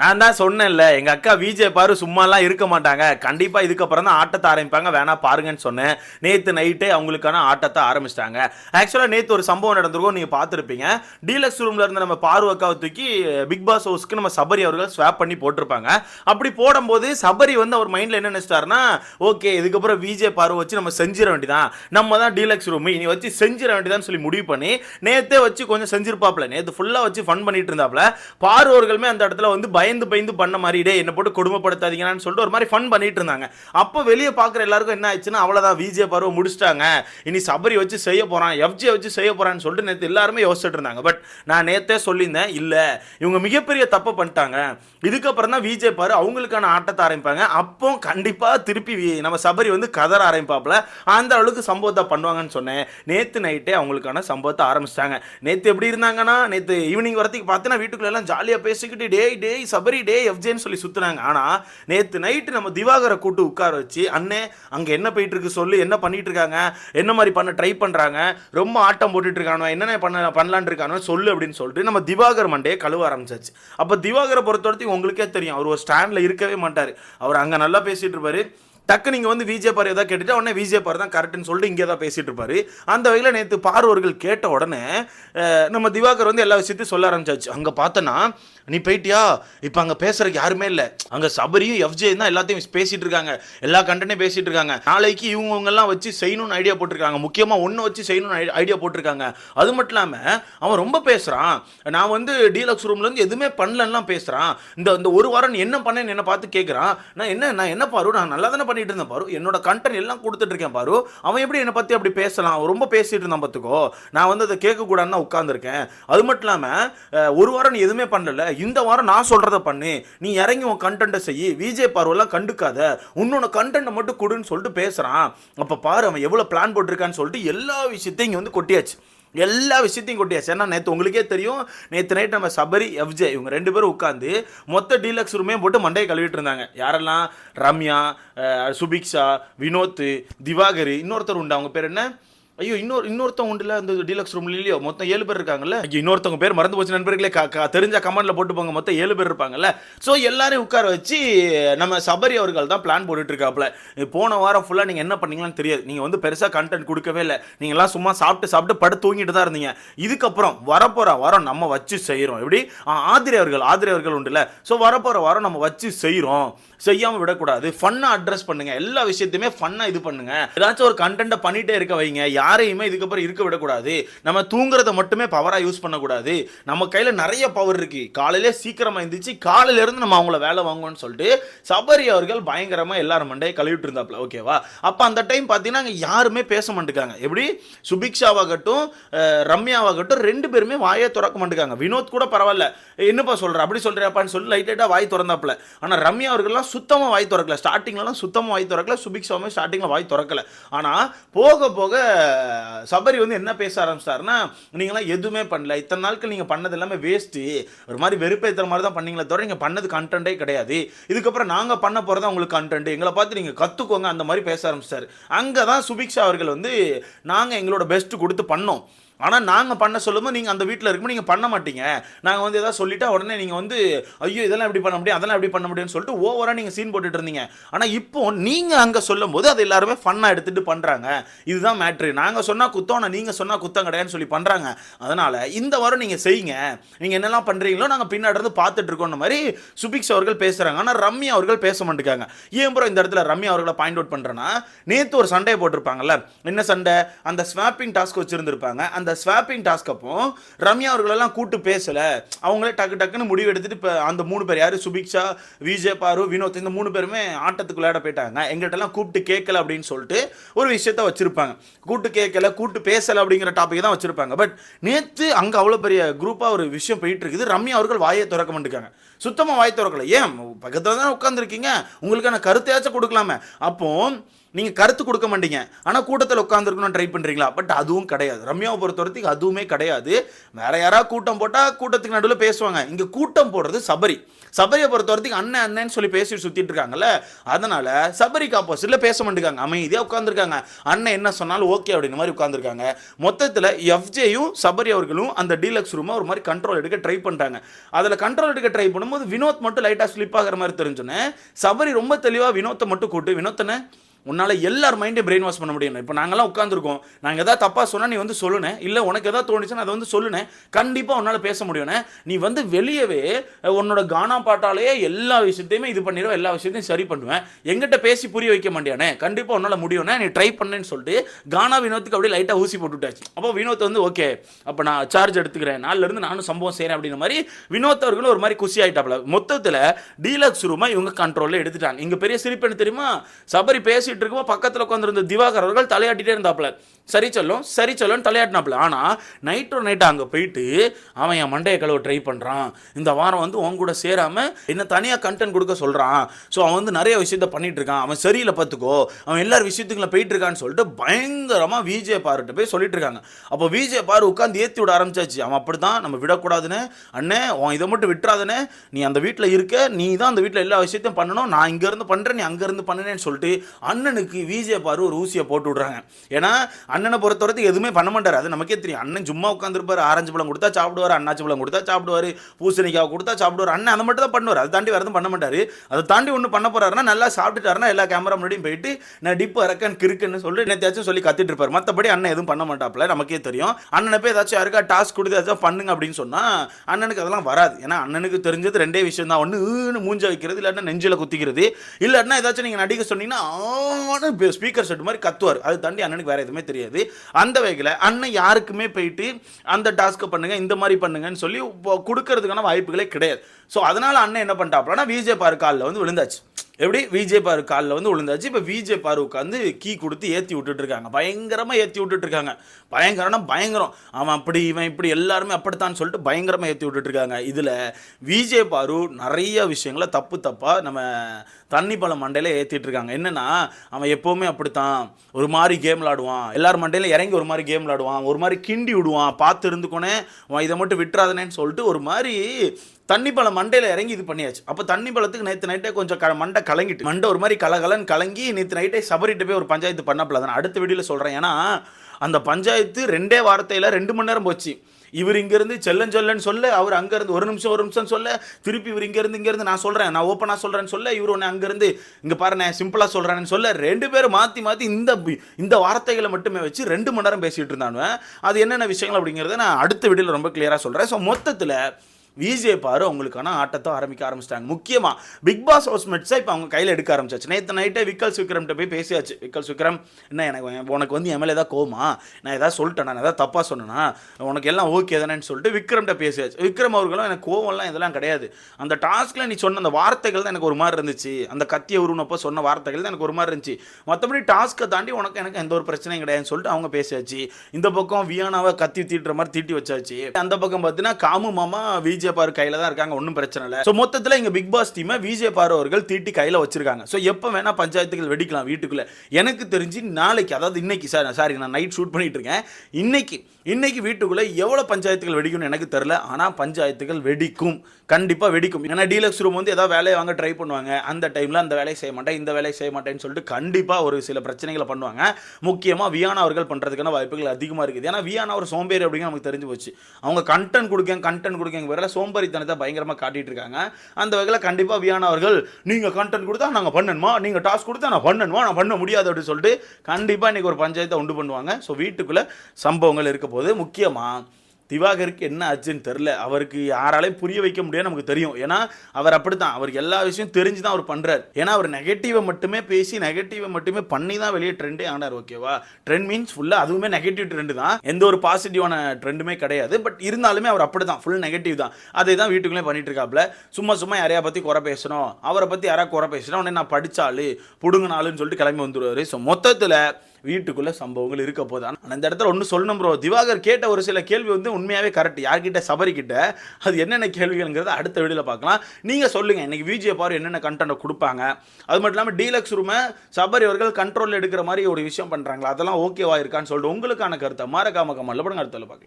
நான் தான் சொன்னேன்ல எங்கள் அக்கா விஜே பாரு சும்மாலாம் இருக்க மாட்டாங்க. கண்டிப்பாக இதுக்கப்புறம் தான் ஆட்டத்தை ஆரம்பிப்பாங்க. வேணா பாருங்கன்னு சொன்னேன். நேற்று நைட்டே அவங்களுக்கான ஆட்டத்தை ஆரம்பிச்சிட்டாங்க. ஆக்சுவலாக நேற்று ஒரு சம்பவம் நடந்திருக்கும் நீங்கள் பார்த்துருப்பீங்க. டீலக்ஸ் ரூமில் இருந்து நம்ம பார்வ அக்காவை தூக்கி பிக் பாஸ் ஹவுஸ்க்கு நம்ம சபரி அவர்கள் ஸ்வாப் பண்ணி போட்டிருப்பாங்க. அப்படி போடும்போது சபரி வந்து அவர் மைண்டில் என்ன நினச்சிட்டாருன்னா ஓகே இதுக்கப்புறம் விஜே பார்வை வச்சு நம்ம செஞ்சிட வேண்டியதான் நம்ம தான் டீலக்ஸ் ரூம் இனி வச்சு செஞ்சிட வேண்டியதான்னு சொல்லி முடிவு பண்ணி நேற்றே வச்சு கொஞ்சம் செஞ்சிருப்பாப்ல. நேற்று ஃபுல்லாக வச்சு ஃபன் பண்ணிட்டு இருந்தாப்ல. பார்வர்களுமே அந்த இடத்துல வந்து பயந்து பயந்து பண்ண மாதிரி டே என்ன போட்டு கொடுமைப்படுத்தாதீங்கன்னு சொல்லிட்டு ஒரு மாதிரி ஃபன் பண்ணிட்டு இருந்தாங்க. அப்போ வெளியே பார்க்குற எல்லாருக்கும் என்ன ஆயிடுச்சுன்னா அவ்வளோதான் விஜே பருவம் முடிச்சிட்டாங்க. இனி சபரி வச்சு செய்ய போறான் எஃப்ஜியை வச்சு செய்ய போறான்னு சொல்லிட்டு நேற்று எல்லாருமே யோசிச்சுட்டு இருந்தாங்க. பட் நான் நேற்றே சொல்லியிருந்தேன் இல்லை இவங்க மிகப்பெரிய தப்பு பண்ணிட்டாங்க. இதுக்கப்புறம் தான் விஜே பாரு அவங்களுக்கான ஆட்டத்தை ஆரம்பிப்பாங்க. அப்போ கண்டிப்பாக திருப்பி வி- நம்ம சபரி வந்து கதற ஆரம்பிப்பாப்புல. அந்த அளவுக்கு சம்பவத்தை பண்ணுவாங்கன்னு சொன்னேன். நேற்று நைட்டே அவங்களுக்கான சம்பவத்தை ஆரம்பிச்சிட்டாங்க. நேற்று எப்படி இருந்தாங்கன்னா நேற்று ஈவினிங் வரத்துக்கு பார்த்தீங்கன்னா வீட்டுக்குள்ள எல்லாம் ஜாலியா பேசிக்கிட்டு டேய் டேய் சபரி டே எஃப்ஜேன்னு சொல்லி சுற்றுனாங்க ஆனால் நேற்று நைட்டு நம்ம திவாகரை கூட்டு உட்கார வச்சு அண்ணே அங்கே என்ன போயிட்டு இருக்கு சொல்லு என்ன பண்ணிட்டு இருக்காங்க என்ன மாதிரி பண்ண ட்ரை பண்ணுறாங்க ரொம்ப ஆட்டம் போட்டுட்டு இருக்கானோ என்னென்ன பண்ண பண்ணலான் இருக்கானோ சொல்லு அப்படின்னு சொல்லிட்டு நம்ம திவாகர் மண்டே கழுவ ஆரம்பிச்சாச்சு. அப்போ திவாகரை பொறுத்த வரைக்கும் உங்களுக்கே தெரியும் அவர் ஒரு ஸ்டாண்டில் இருக்கவே மாட்டார். அவர் அங்கே நல்லா பேசிகிட்டு இருப்பார். டக்கு நீங்கள் வந்து விஜய் பார் ஏதாவது கேட்டுட்டு உடனே விஜய் பார் தான் கரெக்டுன்னு சொல்லிட்டு இங்கே தான் பேசிட்டு இருப்பாரு. அந்த வகையில் நேற்று பார்வர்கள் கேட்ட உடனே நம்ம திவாகர் வந்து எல்லா விஷயத்தையும் சொல்ல ஆரம்பிச்சாச்சு. அங்கே பார்த்தனா நீ போயிட்டியா? இப்போ அங்கே பேசுறதுக்கு யாருமே இல்லை. அங்கே சபரியும் எஃப்ஜே தான் எல்லாத்தையும் பேசிகிட்டு இருக்காங்க. எல்லா கண்டனையும் பேசிகிட்டு இருக்காங்க. நாளைக்கு இவங்கெல்லாம் வச்சு செய்யணும்னு ஐடியா போட்டிருக்காங்க. முக்கியமாக ஒன்று வச்சு செய்யணும்னு ஐடியா போட்டிருக்காங்க. அது மட்டும் இல்லாமல் அவன் ரொம்ப பேசுகிறான் நான் வந்து டீலக்ஸ் ரூம்லேருந்து எதுவுமே பண்ணலன்னா பேசுகிறான் இந்த இந்த ஒரு வாரம் என்ன பண்ணேன்னு என்ன பார்த்து கேட்குறான் நான் என்ன நான் என்ன பாரு? நான் நல்லா தானே பண்ணிட்டு இருந்தேன் பாரு. என்னோட கண்டென்ட் எல்லாம் கொடுத்துட்டு இருக்கேன் பாரு. அவன் எப்படி என்னை பற்றி அப்படி பேசலாம்? அவன் ரொம்ப பேசிட்டு இருந்தான் பார்த்துக்கோ. நான் வந்து அதை கேட்கக்கூடாதுன்னு உட்காந்துருக்கேன் அது மட்டும் இல்லாமல் ஒரு வாரம் நீ எதுவுமே பண்ணல. இந்த வாரம் நான் சொல்கிறத பண்ணு. நீ இறங்கி உன் கண்டென்ட்டை செய். விஜய் பார்வெல்லாம் கண்டுக்காத. உன்னோட கண்டென்ட்டை மட்டும் கொடுன்னு சொல்லிட்டு பேசுகிறான் அப்போ பாரு அவன் எவ்வளோ பிளான் போட்டிருக்கான்னு சொல்லிட்டு எல்லா விஷயத்தையும் இங்கே வந்து கொட்டியாச்சு. எல்லா விஷயத்தையும் கொட்டியாச்சு. ஏன்னா நேற்று உங்களுக்கே தெரியும் நேற்று நைட் நம்ம சபரி எஃப்ஜே இவங்க ரெண்டு பேரும் உட்காந்து மொத்த டீலக்ஸ் ரூமே போட்டு மண்டையை கழுவிட்டு இருந்தாங்க. யாரெல்லாம்? ரம்யா சுபிக்ஷா வினோத் திவாகர் இன்னொருத்தர் உண்டு. அவங்க பேர் என்ன? ஐயோ இன்னொரு இன்னொருத்தவங்க உண்டுல அந்த டீலக்ஸ் ரூம்ல இல்லையோ மொத்தம் ஏழு பேர் இருக்காங்கல்ல? ஐயோ இன்னொருத்தவங்க பேர் மறந்து போச்சு நண்பர்களே. க- தெரிஞ்ச கமெண்ட்ல போட்டு போங்க மொத்தம் ஏழு பேர் இருப்பாங்கல்ல. ஸோ எல்லாரையும் உட்கார வச்சு நம்ம சபரி அவர்கள் தான் பிளான் போட்டுட்டு இருக்காப்ல போன வாரம் ஃபுல்லாக நீங்கள் என்ன பண்ணீங்களான்னு தெரியாது. நீங்கள் வந்து பெருசாக கண்டென்ட் கொடுக்கவே இல்லை. நீங்கள்லாம் எல்லாம் சும்மா சாப்பிட்டு சாப்பிட்டு படுத்து தூங்கிட்டு தான் இருந்தீங்க. இதுக்கப்புறம் வரப்போகிற வாரம் நம்ம வச்சு செய்கிறோம் எப்படி? ஆதிரி அவர்கள் ஆதிரி அவர்கள் உண்டுல. ஸோ வரப்போகிற வாரம் நம்ம வச்சு செய்கிறோம் செய்யாமல் விடக்கூடாது. ஃபன்னாக அட்ரஸ் பண்ணுங்க. எல்லா விஷயத்தையுமே ஃபன்னாக இது பண்ணுங்க. ஏதாச்சும் ஒரு கண்டென்ட்டை பண்ணிட்டே இருக்க வைங்க. யாரையுமே இதுக்கப்புறம் இருக்க விடக்கூடாது. நம்ம தூங்குறத மட்டுமே பவராக யூஸ் பண்ணக்கூடாது. நம்ம கையில் நிறைய பவர் இருக்கு. காலையிலே சீக்கிரமாக இருந்துச்சு காலையிலேருந்து நம்ம அவங்கள வேலை வாங்குவோம்னு சொல்லிட்டு சபரி அவர்கள் பயங்கரமாக எல்லாரும் மண்டையை கழுவிட்டு இருந்தாப்ல. ஓகேவா அப்போ அந்த டைம் பார்த்தீங்கன்னா அங்கே யாருமே பேச மாட்டேங்காங்க எப்படி? சுபிக்ஷாவாகட்டும் ரம்யாவாகட்டும் ரெண்டு பேருமே வாயே திறக்க மாட்டேங்காங்க வினோத் கூட பரவாயில்ல. என்னப்பா சொல்கிற அப்படி சொல்கிறாப்பான்னு சொல்லி லைட் லைட்டாக வாய் திறந்தாப்புல ஆனால் ரம்யா அவர்கள்லாம் சுத்தமாக வாய் திறக்கல. ஸ்டார்டிங்லலாம் சுத்தமாக வாய் திறக்கல. சுபிக்ஷாவுமே ஸ்டார்டிங்கில் வாய் திறக்கல. ஆனால் போக போக சபரி வந்து என்ன பேச ஆரம்பிச்சாருன்னா நீங்களாம் எதுவுமே பண்ணல. இத்தனை நாட்கள் நீங்கள் பண்ணது எல்லாமே வேஸ்ட்டு ஒரு மாதிரி வெறுப்பேற்றுற மாதிரி தான் பண்ணீங்களே தவிர நீங்கள் பண்ணது கண்டென்ட்டே கிடையாது. இதுக்கப்புறம் நாங்கள் பண்ண போகிறதா உங்களுக்கு கண்டென்ட் எங்களை பார்த்து நீங்கள் கற்றுக்கோங்க அந்த மாதிரி பேச ஆரம்பிச்சிட்டாரு. அங்கே தான் சுபிக்ஷா அவர்கள் வந்து நாங்கள் எங்களோட பெஸ்ட்டு கொடுத்து பண்ணோம். ஆனால் நாங்கள் பண்ண சொல்லும்போது நீங்கள் அந்த வீட்டில் இருக்கும்போது நீங்கள் பண்ண மாட்டீங்க. நாங்கள் வந்து எதாவது சொல்லிட்டா உடனே நீங்கள் வந்து ஐயோ இதெல்லாம் எப்படி பண்ண முடியும்? அதெல்லாம் எப்படி பண்ண முடியும்னு சொல்லிட்டு ஓவராக நீங்கள் சீன் போட்டுட்டு இருந்தீங்க. ஆனால் இப்போ நீங்கள் அங்கே சொல்லும் போது அது எல்லாருமே ஃபன்னாக எடுத்துகிட்டு பண்ணுறாங்க இதுதான் மேட்ரு நாங்கள் சொன்னால் குத்தம் ஆனால் நீங்கள் சொன்னால் குத்தம் கிடையாதுன்னு சொல்லி பண்ணுறாங்க அதனால் இந்த வாரம் நீங்கள் செய்யுங்க. நீங்கள் என்னெல்லாம் பண்ணுறீங்களோ நாங்கள் பின்னாடி இருந்து பார்த்துட்டு இருக்கோம் மாதிரி சுபிக்ஸ் அவர்கள் பேசுகிறாங்க ஆனால் ரம்யா அவர்கள் பேச மாட்டேங்காங்க. ஏன் ப்ரோ இந்த இடத்துல ரம்யா அவர்களை பாயிண்ட் அவுட் பண்ணுறேன்னா நேற்று ஒரு சண்டையை போட்டிருப்பாங்கல்ல. என்ன சண்டை? அந்த ஸ்வாப்பிங் டாஸ்க் வச்சுருந்துருப்பாங்க. அந்த ஸ்வாப்பிங் டாஸ்க் அப்போ ரம்யா அவர்களெல்லாம் கூட்டு பேசலை. அவங்களே டக்கு டக்குன்னு முடிவு எடுத்துட்டு இப்போ அந்த மூணு பேர் யார்? சுபிக்ஷா விஜய் பாரு வினோத் இந்த மூணு பேருமே ஆட்டத்துக்கு விளையாட போயிட்டாங்க எங்கள்கிட்டலாம் கூப்பிட்டு கேட்கல அப்படின்னு சொல்லிட்டு ஒரு விஷயத்த வச்சிருப்பாங்க. கூட்டு கேட்கல கூட்டு பேசலை அப்படிங்கிற டாபிக் தான் வச்சிருப்பாங்க. பட் நேற்று அங்கே அவ்வளோ பெரிய குரூப்பாக ஒரு விஷயம் போயிட்டு இருக்குது. ரம்யா அவர்கள் வாயை திறக்க மாட்டேங்காங்க சுத்தமாக வாய் திறக்கல. ஏன்? பக்கத்தில் தான் உட்காந்துருக்கீங்க உங்களுக்கான கருத்தையாச்சும் கொடுக்கலாமே. அப்போ நீங்கள் கருத்து கொடுக்க மாட்டீங்க. ஆனால் கூட்டத்தில் உட்காந்துருக்கணும் ட்ரை பண்ணுறீங்களா பட் அதுவும் கிடையாது. ரம்யாவை பொறுத்த வரைக்கும் அதுவுமே கிடையாது. வேற யாராவது கூட்டம் போட்டால் கூட்டத்துக்கு நடுவில் பேசுவாங்க. இங்கே கூட்டம் போடுறது சபரி. சபரியை பொறுத்த வரைக்கும் அண்ணன் அண்ணன் சொல்லி பேசிட்டு சுத்திட்டு இருக்காங்கல்ல அதனால சபரிக்கு ஆப்போசிட்ல பேச மாட்டேங்காங்க. அமைதியாக உட்காந்துருக்காங்க அண்ணன் என்ன சொன்னாலும் ஓகே அப்படின்ற மாதிரி உட்காந்துருக்காங்க மொத்தத்தில் எஃப்ஜேயும் சபரி அவர்களும் அந்த டீலக்ஸ் ரூமை ஒரு மாதிரி கண்ட்ரோல் எடுக்க ட்ரை பண்ணுறாங்க அதில் கண்ட்ரோல் எடுக்க ட்ரை பண்ணும்போது வினோத் மட்டும் லைட்டாக ஸ்லிப் ஆகிற மாதிரி தெரிஞ்சோன்னே சபரி ரொம்ப தெளிவாக வினோத்தை மட்டும் கூட்டு வினோத்தனை உன்னால் எல்லார் மைண்டையும் பிரெயின் வாஷ் பண்ண முடியும். இப்போ நாங்கள்லாம் உட்காந்துருக்கோம் நாங்கள் எதாவது தப்பாக சொன்னால் நீ வந்து சொல்லுனே. இல்லை உனக்கு எதாவது தோணுச்சுன்னா அதை வந்து சொல்லுனே. கண்டிப்பாக உன்னால் பேச முடியும்னே. நீ வந்து வெளியவே உன்னோட கானா பாட்டாலேயே எல்லா விஷயத்தையுமே இது பண்ணிடுவேன் எல்லா விஷயத்தையும் சரி பண்ணுவேன். எங்கிட்ட பேசி புரிய வைக்க மாட்டியானே. கண்டிப்பாக உன்னால் முடியும்னே நீ ட்ரை பண்ணேன்னு சொல்லிட்டு கானா வினோத்துக்கு அப்படியே லைட்டாக ஊசி போட்டுவிட்டாச்சு அப்போ வினோத் வந்து ஓகே அப்போ நான் சார்ஜ் எடுத்துக்கிறேன். நாளிலிருந்து நானும் சம்பவம் செய்கிறேன் அப்படின்ற மாதிரி வினோத் அவர்களும் ஒரு மாதிரி குஷி ஆகிட்டாப்ல மொத்தத்தில் டீலக்ஸ் ரூமாக இவங்க கண்ட்ரோலில் எடுத்துட்டாங்க. இங்கே பெரிய சிரிப்பு என்ன தெரியுமா? சபரி பேசிட்டு இருக்கும்போது பக்கத்தில் உட்காந்துருந்த திவாகர் அவர்கள் தலையாட்டிட்டே இருந்தாப்புல. சரி சொல்லும் சரி சொல்லும் தலையாட்டினாப்புல. ஆனால் நைட் ஒரு நைட் அங்கே போயிட்டு அவன் என் மண்டையை கழுவ ட்ரை பண்ணுறான் இந்த வாரம் வந்து உன் கூட சேராமல் என்ன தனியாக கண்டென்ட் கொடுக்க சொல்கிறான் ஸோ அவன் வந்து நிறைய விஷயத்த பண்ணிட்டு இருக்கான். அவன் சரியில்லை பார்த்துக்கோ. அவன் எல்லார் விஷயத்துக்குள்ள போயிட்டு இருக்கான்னு சொல்லிட்டு பயங்கரமாக விஜய் பாருட்ட போய் சொல்லிட்டு இருக்காங்க. அப்போ விஜய் பாரு உட்காந்து ஏற்றி விட ஆரம்பிச்சாச்சு. அவன் அப்படி தான் நம்ம விடக்கூடாதுன்னு. அண்ணே உன் இதை மட்டும் விட்டுறாதுன்னு நீ அந்த வீட்டில் இருக்க நீ தான் அந்த வீட்டில் எல்லா விஷயத்தையும் பண்ணணும். நான் இங்கேருந்து பண்ணுறேன் நீ அங்கேருந்து பண்ணுனேன்னு சொல்லிட்டு அண்ணனுக்கு விஜய் பாரு ஒரு ஊசியை போட்டு விட்றாங்க. ஏன்னா அண்ணனை பொறுத்தவரைக்கும் எதுவுமே பண்ண மாட்டார். அது நமக்கே தெரியும். அண்ணன் சும்மா உட்காந்துருப்பார் ஆரஞ்சு பழம் கொடுத்தா சாப்பிடுவார் அண்ணாச்சி பழம் கொடுத்தா சாப்பிடுவார் பூசணிக்காய் கொடுத்தா சாப்பிடுவார். அண்ணன் அதை மட்டும் தான் பண்ணுவார். அதை தாண்டி வேறு எதுவும் பண்ண மாட்டார். அதை தாண்டி ஒன்று பண்ண போறாருன்னா நல்லா சாப்பிட்டுட்டாருன்னா எல்லா கேமரா முன்னாடியும் போயிட்டு நான் டிப்பு இறக்கன் கிறுக்குன்னு சொல்லி என்னத்தையாச்சும் சொல்லி கத்திட்டு இருப்பார். மற்றபடி அண்ணன் எதுவும் பண்ண மாட்டாப்ல நமக்கே தெரியும். அண்ணனை போய் ஏதாச்சும் யாருக்கா டாஸ்க் கொடுத்து ஏதாச்சும் பண்ணுங்க அப்படின்னு சொன்னால் அண்ணனுக்கு அதெல்லாம் வராது. ஏன்னா அண்ணனுக்கு தெரிஞ்சது ரெண்டே விஷயம் தான் ஒன்று மூஞ்ச வைக்கிறது இல்லைன்னா நெஞ்சில் குத்திக்கிறது. இல்லாட்டினா ஏதாச்சும் நீங்கள் நடிக்க சொன்னீங்கன்னா ஸ்பீக்கர் செட் மாதிரி கத்துவார். அது தாண்டி அண்ணனுக்கு வேறு எதுவுமே தெரியாது. அந்த வகையில் அண்ணன் யாருக்குமே போயிட்டு அந்த டாஸ்க்கை பண்ணுங்க இந்த மாதிரி பண்ணுங்கன்னு சொல்லி கொடுக்கறதுக்கான வாய்ப்புகளே கிடையாது. ஸோ அதனால் அண்ணன் என்ன பண்ணிட்டாப்லன்னா விஜய் பாரு காலில் வந்து விழுந்தாச்சு. எப்படி? விஜய் பாரு காலில் வந்து விழுந்தாச்சு. இப்போ விஜய் பாரு உட்காந்து கீ கொடுத்து ஏற்றி விட்டுட்டு இருக்காங்க பயங்கரமாக ஏற்றி விட்டுட்ருக்காங்க பயங்கரம்னா பயங்கரம். அவன் அப்படி இவன் இப்படி எல்லாருமே அப்படித்தான் சொல்லிட்டு பயங்கரமாக ஏற்றி விட்டுட்டு இருக்காங்க இதில் விஜய் பாரு நிறைய விஷயங்களை தப்பு தப்பாக நம்ம தண்ணி பல மண்டையில் ஏற்றிட்டு இருக்காங்க என்னன்னா அவன் எப்போவுமே அப்படித்தான். ஒரு மாதிரி கேம் விளாடுவான். எல்லார் மண்டையில் இறங்கி ஒரு மாதிரி கேம் விளாடுவான். ஒரு மாதிரி கிண்டி விடுவான். பார்த்து இருந்துக்கோனே இதை மட்டும் விட்டுறாதனேன்னு சொல்லிட்டு ஒரு மாதிரி தண்ணி பழம் மண்டையில் இறங்கி இது பண்ணியாச்சு. அப்போ தண்ணி பழத்துக்கு நேற்று நைட்டே கொஞ்சம் க மண்டை கலங்கிட்டு. மண்டை ஒரு மாதிரி கலகலன்னு கலங்கி நேற்று நைட்டே சபரிட்டு போய் ஒரு பஞ்சாயத்து பண்ணப்பல தான். அடுத்த வீடியோவில் சொல்கிறேன் ஏன்னா அந்த பஞ்சாயத்து ரெண்டே வார்த்தையில் ரெண்டு மணி நேரம் போச்சு. இவர் இங்கேருந்து செல்லன் சொல்லன்னு சொல்ல அவர் அங்கேருந்து ஒரு நிமிஷம் ஒரு நிமிஷம் சொல்ல திருப்பி இவர் இங்கேருந்து இங்கேருந்து நான் சொல்கிறேன் நான் ஓப்பனாக சொல்கிறேன்னு சொல்ல இவர் ஒன்று அங்கேருந்து இங்கே பாரு நான் சிம்பிளாக சொல்கிறேன்னு சொல்ல ரெண்டு பேரும் மாற்றி மாற்றி இந்த இந்த வார்த்தைகளை மட்டுமே வச்சு ரெண்டு மணி நேரம் பேசிகிட்டு இருந்தானுவேன் அது என்னென்ன விஷயங்கள் அப்படிங்கிறத நான் அடுத்த வீடியோவில் ரொம்ப கிளியராக சொல்கிறேன் ஸோ மொத்தத்தில் விஜே பாரு அவங்களுக்கான ஆட்டத்தை ஆரம்பிக்க ஆரம்பிச்சிட்டாங்க. முக்கியமாக பிக் பாஸ் ஹவுஸ்மேட்ஸை இப்போ அவங்க கையில் எடுக்க ஆரம்பிச்சாச்சு. நேற்று நைட்டே விக்கல்ஸ் விக்ரம்கிட்ட போய் பேசியாச்சு. விக்கல்ஸ் விக்ரம் என்ன எனக்கு உனக்கு வந்து எம்எல்ஏ ஏதாவது கோமா நான் ஏதாவது சொல்லிட்டேன் நான் ஏதாவது தப்பாக சொன்னேன்னா உனக்கு எல்லாம் ஓகே தானேன்னு சொல்லிட்டு விக்ரம்கிட்ட பேசியாச்சு. விக்ரம் அவர்களும் எனக்கு கோவம்லாம் இதெல்லாம் கிடையாது. அந்த டாஸ்கில் நீ சொன்ன அந்த வார்த்தைகள் தான் எனக்கு ஒரு மாதிரி இருந்துச்சு. அந்த கத்திய உருவனப்போ சொன்ன வார்த்தைகள் தான் எனக்கு ஒரு மாதிரி இருந்துச்சு. மற்றபடி டாஸ்க்கை தாண்டி உனக்கு எனக்கு எந்த ஒரு பிரச்சனையும் கிடையாதுன்னு சொல்லிட்டு அவங்க பேசியாச்சு. இந்த பக்கம் வியானாவை கத்தி தீட்டுற மாதிரி தீட்டி வச்சாச்சு. அந்த பக்கம் பார்த்தீங்கன்னா காமு மாமா விஜே பாரு தான் இருக்காங்க ஒன்றும் பிரச்சனை இல்லை. ஸோ மொத்தத்தில் இங்கே பிக் பாஸ் டீமை விஜய் பாரு அவர்கள் தீட்டி கையில் வச்சிருக்காங்க. ஸோ எப்போ வேணா பஞ்சாயத்துகள் வெடிக்கலாம் வீட்டுக்குள்ளே. எனக்கு தெரிஞ்சு நாளைக்கு அதாவது இன்னைக்கு சார் சாரி நான் நைட் ஷூட் பண்ணிட்டு இருக்கேன். இன்னைக்கு இன்னைக்கு வீட்டுக்குள்ளே எவ்வளோ பஞ்சாயத்துகள் வெடிக்கும்னு எனக்கு தெரில ஆனால் பஞ்சாயத்துகள் வெடிக்கும். கண்டிப்பாக வெடிக்கும். ஏன்னா டீலக்ஸ் ரூம் வந்து ஏதாவது வேலையை வாங்க ட்ரை பண்ணுவாங்க. அந்த டைமில் அந்த வேலையை செய்ய மாட்டேன் இந்த வேலையை செய்ய மாட்டேன்னு சொல்லிட்டு கண்டிப்பாக ஒரு சில பிரச்சனைகளை பண்ணுவாங்க. முக்கியமாக வியானா அவர்கள் பண்ணுறதுக்கான வாய்ப்புகள் அதிகமாக இருக்குது. ஏன்னா வியானா ஒரு சோம்பேறி அப்படிங்கிற நமக்கு தெரிஞ்சு போச்சு. அவங்க கண்டென்ட் கொடுக்கேன் கண்டென்ட் கொடுக்கேங்க வேற சோம்பறித்தனத்தை பயங்கரமாக காட்டிட்டு இருக்காங்க. அந்த வகையில் கண்டிப்பாக வியானா அவர்கள் நீங்கள் கண்டென்ட் கொடுத்தா நாங்கள் பண்ணணுமா? நீங்கள் டாஸ்க் கொடுத்தா நான் பண்ணணுமா? நான் பண்ண முடியாது அப்படின்னு சொல்லிட்டு கண்டிப்பாக இன்றைக்கி ஒரு பஞ்சாயத்தை உண்டு பண்ணுவாங்க. ஸோ வீட்டுக்குள்ளே சம்பவங்கள் இருக்க போது முக்கியமாக திவாகருக்கு என்ன ஆச்சுன்னு தெரில அவருக்கு யாராலையும் புரிய வைக்க முடியாது நமக்கு தெரியும். ஏன்னா அவர் அப்படித்தான். அவருக்கு எல்லா விஷயம் தெரிஞ்சு தான் அவர் பண்ணுறாரு ஏன்னா அவர் நெகட்டிவை மட்டுமே பேசி நெகட்டிவை மட்டுமே பண்ணி தான் வெளியே ட்ரெண்டே ஆனார் ஓகேவா ட்ரெண்ட் மீன்ஸ் ஃபுல்லாக அதுவுமே நெகட்டிவ் ட்ரெண்டு தான். எந்த ஒரு பாசிட்டிவான ட்ரெண்டுமே கிடையாது. பட் இருந்தாலுமே அவர் அப்படி தான் ஃபுல் நெகட்டிவ் தான். அதை தான் வீட்டுக்குள்ளே பண்ணிட்டு இருக்காப்ல சும்மா சும்மா யாரையா பற்றி குறை பேசணும். அவரை பற்றி யாராவது குறை பேசணும் உடனே நான் படித்தாலு புடுங்கினாலுன்னு சொல்லிட்டு கிளம்பி வந்துடுவார் ஸோ மொத்தத்தில் வீட்டுக்குள்ளே சம்பவங்கள் இருக்க போது ஆனால் அந்த இடத்துல ஒன்று சொல்லணும் ப்ரோ திவாகர் கேட்ட ஒரு சில கேள்வி வந்து உண்மையாகவே கரெக்ட் யார்கிட்ட? சபரி அது என்னென்ன கேள்விகள்ங்கிறத அடுத்த வீடியோவில் பார்க்கலாம். நீங்கள் சொல்லுங்கள் இன்றைக்கி விஜய பாரு என்னென்ன கண்டென்ட் கொடுப்பாங்க. அது மட்டும் இல்லாமல் டீலக்ஸ் ரூமை சபரி அவர்கள் கண்ட்ரோலில் எடுக்கிற மாதிரி ஒரு விஷயம் பண்ணுறாங்களா அதெல்லாம் ஓகேவா இருக்கான்னு சொல்லிட்டு உங்களுக்கான கருத்தை மறக்காம கமல்ல படம் அடுத்த பார்க்கலாம்.